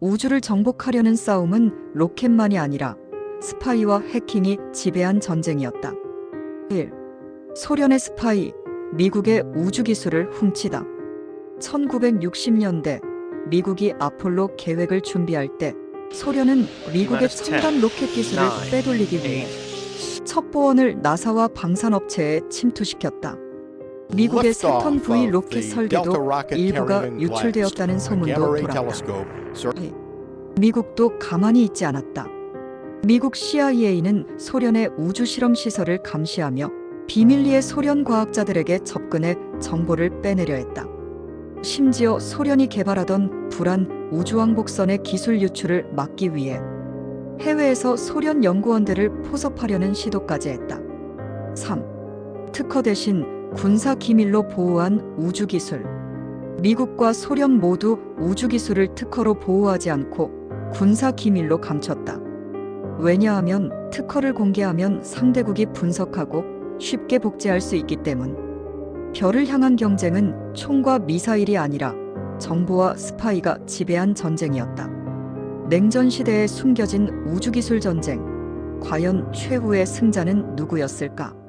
우주를 정복하려는 싸움은 로켓만이 아니라 스파이와 해킹이 지배한 전쟁이었다. 1. 소련의 스파이, 미국의 우주 기술을 훔치다. 1960년대 미국이 아폴로 계획을 준비할 때 소련은 미국의 첨단 로켓 기술을 빼돌리기 위해 첩보원을 나사와 방산업체에 침투시켰다. 미국의 세턴 V 로켓 설계도 일부가 유출되었다는 소문도 돌았다. 미국도 가만히 있지 않았다. 미국 CIA는 소련의 우주 실험 시설을 감시하며 비밀리에 소련 과학자들에게 접근해 정보를 빼내려 했다. 심지어 소련이 개발하던 불안 우주왕복선의 기술 유출을 막기 위해 해외에서 소련 연구원들을 포섭하려는 시도까지 했다. 3. 특허 대신 군사 기밀로 보호한 우주 기술. 미국과 소련 모두 우주 기술을 특허로 보호하지 않고 군사 기밀로 감췄다. 왜냐하면 특허를 공개하면 상대국이 분석하고 쉽게 복제할 수 있기 때문. 별을 향한 경쟁은 총과 미사일이 아니라 정보와 스파이가 지배한 전쟁이었다. 냉전 시대에 숨겨진 우주기술 전쟁. 과연 최후의 승자는 누구였을까?